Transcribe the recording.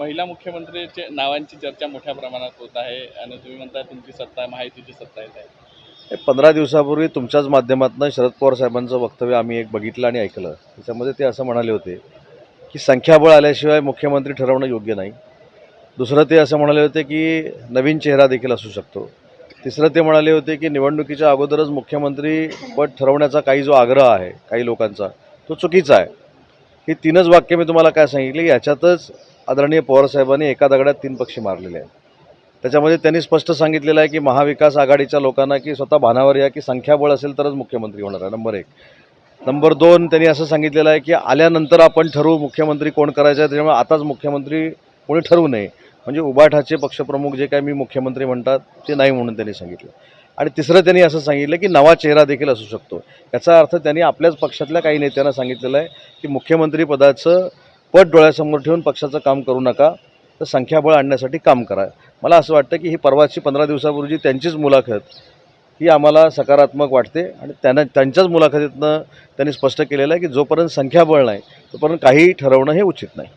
महिला मुख्यमंत्रीचे नावांची चर्चा मोठ्या प्रमाणात होत आहे आणि तुम्ही म्हणताय तुमची सत्ता आहे माहितीची सत्ता येत आहे. हे पंधरा दिवसापूर्वी तुमच्याच माध्यमातून शरद पवार साहेबांचं वक्तव्य आम्ही एक बघितलं आणि ऐकलं. त्याच्यामध्ये ते असं म्हणाले होते की संख्याबळ आल्याशिवाय मुख्यमंत्री ठरवणं योग्य नाही. दुसरं ते असं म्हणाले होते की नवीन चेहरा देखील असू शकतो. तिसरं ते म्हणाले होते की निवडणुकीच्या अगोदरच मुख्यमंत्री पद ठरवण्याचा काही जो आग्रह आहे काही लोकांचा तो चुकीचा आहे. ही तीनच वाक्य मी तुम्हाला काय सांगितली याच्यातच आदरणीय पवारसाहेबांनी एका दगडात तीन पक्षी मारलेले आहेत. त्याच्यामध्ये त्यांनी स्पष्ट सांगितलेलं आहे की महाविकास आघाडीच्या लोकांना की स्वतः भानावर या की संख्याबळ असेल तरच मुख्यमंत्री होणार आहे नंबर एक. नंबर दोन त्यांनी असं सांगितलेलं आहे की आल्यानंतर आपण ठरवू मुख्यमंत्री कोण करायचं आहे त्याच्यामुळे आताच मुख्यमंत्री कोणी ठरवू नये. म्हणजे उबाठाचे पक्षप्रमुख जे काय मी मुख्यमंत्री म्हणतात ते नाही म्हणून त्यांनी सांगितलं. आणि तिसरं त्यांनी असं सांगितलं की नवा चेहरा देखील असू शकतो. याचा अर्थ त्यांनी आपल्याच पक्षातल्या काही नेत्यांना सांगितलेलं आहे की मुख्यमंत्रीपदाचं पट पद डोळ्यासमोर ठेवून पक्षाचं काम करू नका तर संख्याबळ आणण्यासाठी काम करा. मला असं वाटतं की ही परवाची पंधरा दिवसापूर्वी त्यांचीच मुलाखत ही आम्हाला सकारात्मक वाटते आणि त्यांना त्यांच्याच मुलाखतीतनं त्यांनी स्पष्ट केलेलं आहे की जोपर्यंत संख्याबळ नाही तोपर्यंत काहीही ठरवणं हे उचित नाही.